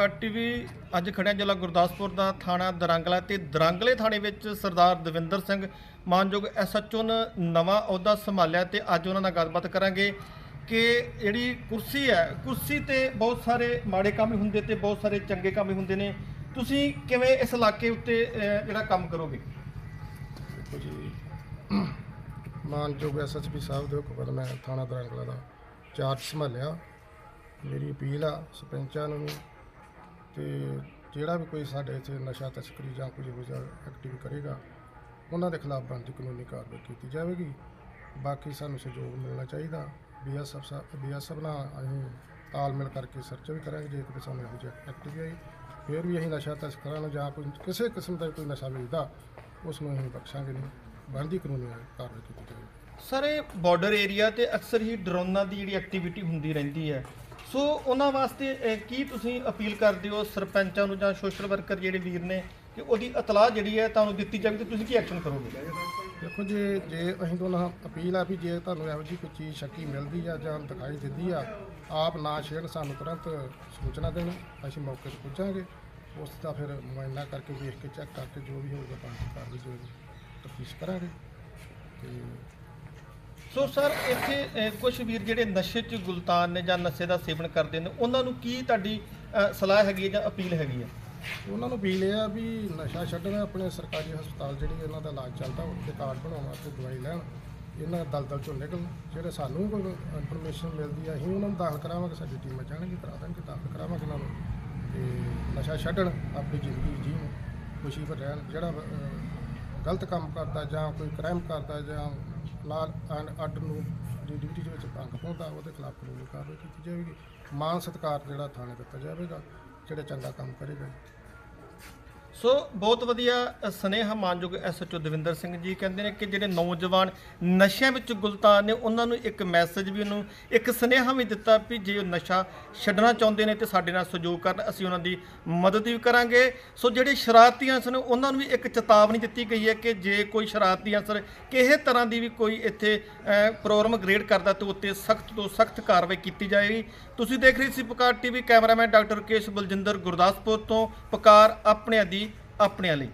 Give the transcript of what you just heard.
Pukar TV ਅੱਜ ਖੜਿਆ ਜ਼ਿਲ੍ਹਾ ਗੁਰਦਾਸਪੁਰ ਦਾ ਥਾਣਾ ਦਰੰਗਲਾ ਤੇ ਦਰੰਗਲੇ ਥਾਣੇ ਵਿੱਚ ਸਰਦਾਰ ਦਵਿੰਦਰ ਸਿੰਘ ਮਾਨਯੋਗ ਐਸਐਚਓ ਨੇ ਨਵਾਂ ਅਹੁਦਾ ਸੰਭਾਲਿਆ ਤੇ ਅੱਜ ਉਹਨਾਂ ਨਾਲ ਗੱਲਬਾਤ ਕਰਾਂਗੇ ਕਿ ਜਿਹੜੀ ਕੁਰਸੀ ਹੈ, ਕੁਰਸੀ ਤੇ ਬਹੁਤ ਸਾਰੇ ਮਾੜੇ ਕੰਮ ਵੀ ਹੁੰਦੇ ਤੇ ਬਹੁਤ ਸਾਰੇ ਚੰਗੇ ਕੰਮ ਵੀ ਹੁੰਦੇ ਨੇ। ਤੁਸੀਂ ਕਿਵੇਂ ਇਸ ਇਲਾਕੇ ਉੱਤੇ ਜਿਹੜਾ ਕੰਮ ਕਰੋਗੇ? ਦੇਖੋ ਜੀ, ਮਾਨਯੋਗ ਐਸਐਸਪੀ ਸਾਹਿਬ ਦੇ ਹੁਕਮ ਮੈਂ ਥਾਣਾ ਦਰੰਗਲਾ ਦਾ ਚਾਰਜ ਸੰਭਾਲਿਆ। ਮੇਰੀ ਅਪੀਲ ਆ, ਸਰਪੰਚਾਂ ਨੂੰ ਵੀ ਜਿਹੜਾ ਵੀ ਕੋਈ ਸਾਡੇ ਇੱਥੇ ਨਸ਼ਾ ਤਸਕਰੀ ਜਾਂ ਕੁਝ ਹੋ ਜਾ ਐਕਟਿਵ ਕਰੇਗਾ, ਉਹਨਾਂ ਦੇ ਖਿਲਾਫ ਬਣਦੀ ਕਾਨੂੰਨੀ ਕਾਰਵਾਈ ਕੀਤੀ ਜਾਵੇਗੀ। ਬਾਕੀ ਸਾਨੂੰ ਸਹਿਯੋਗ ਮਿਲਣਾ ਚਾਹੀਦਾ। ਬੀਐਸਐਫ ਸਾਹਿਬ ਬੀਐਸਐਫ ਨਾਲ ਅਸੀਂ ਤਾਲਮੇਲ ਕਰਕੇ ਸਰਚ ਵੀ ਕਰਾਂਗੇ, ਜੇ ਕਿਤੇ ਸਾਨੂੰ ਇਹੋ ਜਿਹਾ ਐਕਟਿਵ ਆਈ, ਫਿਰ ਵੀ ਅਸੀਂ ਨਸ਼ਾ ਤਸਕਰਾਂ ਨੂੰ ਜਾਂ ਕੋਈ ਕਿਸੇ ਕਿਸਮ ਦਾ ਕੋਈ ਨਸ਼ਾ ਵੇਚਦਾ ਉਸ ਨੂੰ ਅਸੀਂ ਬਖਸ਼ਾਂਗੇ ਨਹੀਂ। ਬਣਦੀ ਕਾਨੂੰਨੀ ਕਾਰਵਾਈ ਕੀਤੀ ਜਾਵੇਗੀ। ਸਰ, ਇਹ ਬਾਰਡਰ ਏਰੀਆ ਤੇ ਅਕਸਰ ਹੀ ਡਰੋਨਾਂ ਦੀ ਜਿਹੜੀ ਐਕਟੀਵਿਟੀ ਹੁੰਦੀ ਰਹਿੰਦੀ ਹੈ। ਸੋ ਉਹਨਾਂ ਵਾਸਤੇ ਅਹ, ਕੀ ਤੁਸੀਂ ਅਪੀਲ ਕਰਦੇ ਹੋ ਸਰਪੰਚਾਂ ਨੂੰ ਜਾਂ ਸੋਸ਼ਲ ਵਰਕਰ ਜਿਹੜੇ ਵੀਰ ਨੇ ਕਿ ਉਹਦੀ ਇਤਲਾਹ ਜਿਹੜੀ ਹੈ ਤੁਹਾਨੂੰ ਦਿੱਤੀ ਜਾਵੇ ਤੇ ਤੁਸੀਂ ਕੀ ਐਕਸ਼ਨ ਕਰੋਗੇ? ਦੇਖੋ ਜੇ ਜੇ ਅਸੀਂ ਤੋਂ ਨਾ ਅਪੀਲ ਆ ਵੀ ਜੇ ਤੁਹਾਨੂੰ ਇਹੋ ਜਿਹੀ ਕੋਈ ਚੀਜ਼ ਸ਼ੱਕੀ ਮਿਲਦੀ ਆ ਜਾਂ ਦਿਖਾਈ ਦਿੰਦੀ ਆ ਆਪ ਨਾ ਛੇੜ ਸਾਨੂੰ ਤੁਰੰਤ ਸੂਚਨਾ ਦੇਣੀ ਅਸੀਂ ਮੌਕੇ ਤੇ ਪੁੱਜਾਂਗੇ। ਉਸ ਦਾ ਫਿਰ ਮੁਆਇਨਾ ਕਰਕੇ ਵੇਖ ਕੇ ਚੈੱਕ ਕਰਕੇ ਜੋ ਵੀ ਹੋਊਗਾ ਪੰਜ ਕਾਰਵਾਈ ਜੋ ਤਫਤੀਸ਼ ਕਰਾਂਗੇ। ਤੇ ਸੋ ਸਰ, ਇੱਥੇ ਕੁਝ ਵੀਰ ਜਿਹੜੇ ਨਸ਼ੇ 'ਚ ਗੁਲਤਾਨ ਨੇ ਜਾਂ ਨਸ਼ੇ ਦਾ ਸੇਵਨ ਕਰਦੇ ਨੇ, ਉਹਨਾਂ ਨੂੰ ਕੀ ਤੁਹਾਡੀ ਸਲਾਹ ਹੈਗੀ ਹੈ ਜਾਂ ਅਪੀਲ ਹੈਗੀ ਹੈ? ਉਹਨਾਂ ਨੂੰ ਅਪੀਲ ਇਹ ਆ ਵੀ ਨਸ਼ਾ ਛੱਡਣਾ, ਆਪਣੇ ਸਰਕਾਰੀ ਹਸਪਤਾਲ ਜਿਹੜੀ ਇਹਨਾਂ ਦਾ ਇਲਾਜ ਚੱਲਦਾ ਉੱਥੇ ਕਾਰਡ ਬਣਾਉਣਾ ਤੇ ਦਵਾਈ ਲੈਣ, ਇਹਨਾਂ ਦਲਦਲ ਚੋਂ ਨਿਕਲਣ, ਜਿਹੜੇ ਸਾਨੂੰ ਕੋਈ ਇਨਫੋਰਮੇਸ਼ਨ ਮਿਲਦੀ ਆ, ਅਸੀਂ ਉਹਨਾਂ ਨੂੰ ਦਾਖਲ ਕਰਾਵਾਂਗੇ, ਸਾਡੀ ਟੀਮਾਂ ਜਾਣਗੇ, ਕਰਾ ਦਾਂਗੇ ਦਾਖਲ ਕਰਾਵਾਂਗੇ ਉਹਨਾਂ ਨੂੰ। ਤੇ ਨਸ਼ਾ ਛੱਡਣ, ਆਪਣੀ ਜ਼ਿੰਦਗੀ ਜੀਣ ਖੁਸ਼ੀ ਪਰ ਰਹਿਣ, ਜਿਹੜਾ ਗਲਤ ਕੰਮ ਕਰਦਾ ਜਾਂ ਕੋਈ ਕ੍ਰਾਈਮ ਕਰਦਾ ਜਾਂ ਲਾਲ ਐਂਡ ਅੱਡ ਨੂੰ ਦੀ ਡਿਊਟੀ ਦੇ ਵਿੱਚ ਭੰਗ ਪਾਉਂਦਾ ਉਹਦੇ ਖਿਲਾਫ ਕਾਨੂੰਨੀ ਕਾਰਵਾਈ ਕੀਤੀ ਜਾਵੇਗੀ। ਮਾਨ ਸਤਿਕਾਰ ਜਿਹੜਾ ਥਾਣੇ ਦਿੱਤਾ ਜਾਵੇਗਾ, ਜਿਹੜੇ ਚੰਗਾ ਕੰਮ ਕਰੇਗਾ ਸੋ ਬਹੁਤ ਵਧੀਆ ਅ, ਸੁਨੇਹਾ ਮਾਨਯੋਗ ਐਸਐਚਓ ਦਵਿੰਦਰ ਸਿੰਘ ਜੀ ਕਹਿੰਦੇ ਨੇ ਕਿ ਜਿਹੜੇ ਨੌਜਵਾਨ ਨਸ਼ਿਆਂ ਵਿੱਚ ਗੁਲਤਾਨ ਨੇ ਉਹਨਾਂ ਨੂੰ ਇੱਕ ਮੈਸੇਜ ਵੀ ਉਹਨੂੰ ਇੱਕ ਸੁਨੇਹਾ ਵੀ ਦਿੱਤਾ ਵੀ ਜੇ ਉਹ ਨਸ਼ਾ ਛੱਡਣਾ ਚਾਹੁੰਦੇ ਨੇ ਤੇ ਸਾਡੇ ਨਾਲ ਸਹਿਯੋਗ ਕਰਨ ਅਸੀਂ ਉਹਨਾਂ ਦੀ ਮਦਦ ਵੀ ਕਰਾਂਗੇ। ਸੋ ਜਿਹੜੇ ਸ਼ਰਾਰਤੀ ਅਨਸਰ ਉਹਨਾਂ ਨੂੰ ਵੀ ਇੱਕ ਚੇਤਾਵਨੀ ਦਿੱਤੀ ਗਈ ਹੈ ਕਿ ਜੇ ਕੋਈ ਸ਼ਰਾਰਤੀ ਅਨਸਰ ਕਿਸੇ ਤਰ੍ਹਾਂ ਦੀ ਵੀ ਕੋਈ ਇੱਥੇ ਅ, ਪ੍ਰੋਗਰਾਮ ਗ੍ਰੇਡ ਕਰਦਾ ਤੇ ਉੱਤੇ ਸਖਤ ਤੋਂ ਸਖਤ ਕਾਰਵਾਈ ਕੀਤੀ ਜਾਏਗੀ। ਤੁਸੀਂ ਦੇਖ ਰਹੇ ਸੀ ਪਕਾਰ ਟੀਵੀ ਕੈਮਰਾਮੈਨ ਡਾਕਟਰ ਕੇਸ਼ ਬਲਜਿੰਦਰ ਗੁਰਦਾਸਪੁਰ ਤੋਂ ਪਕਾਰ ਆਪਣਿਆਂ ਦੀ ਆਪਣਿਆਂ ਲਈ।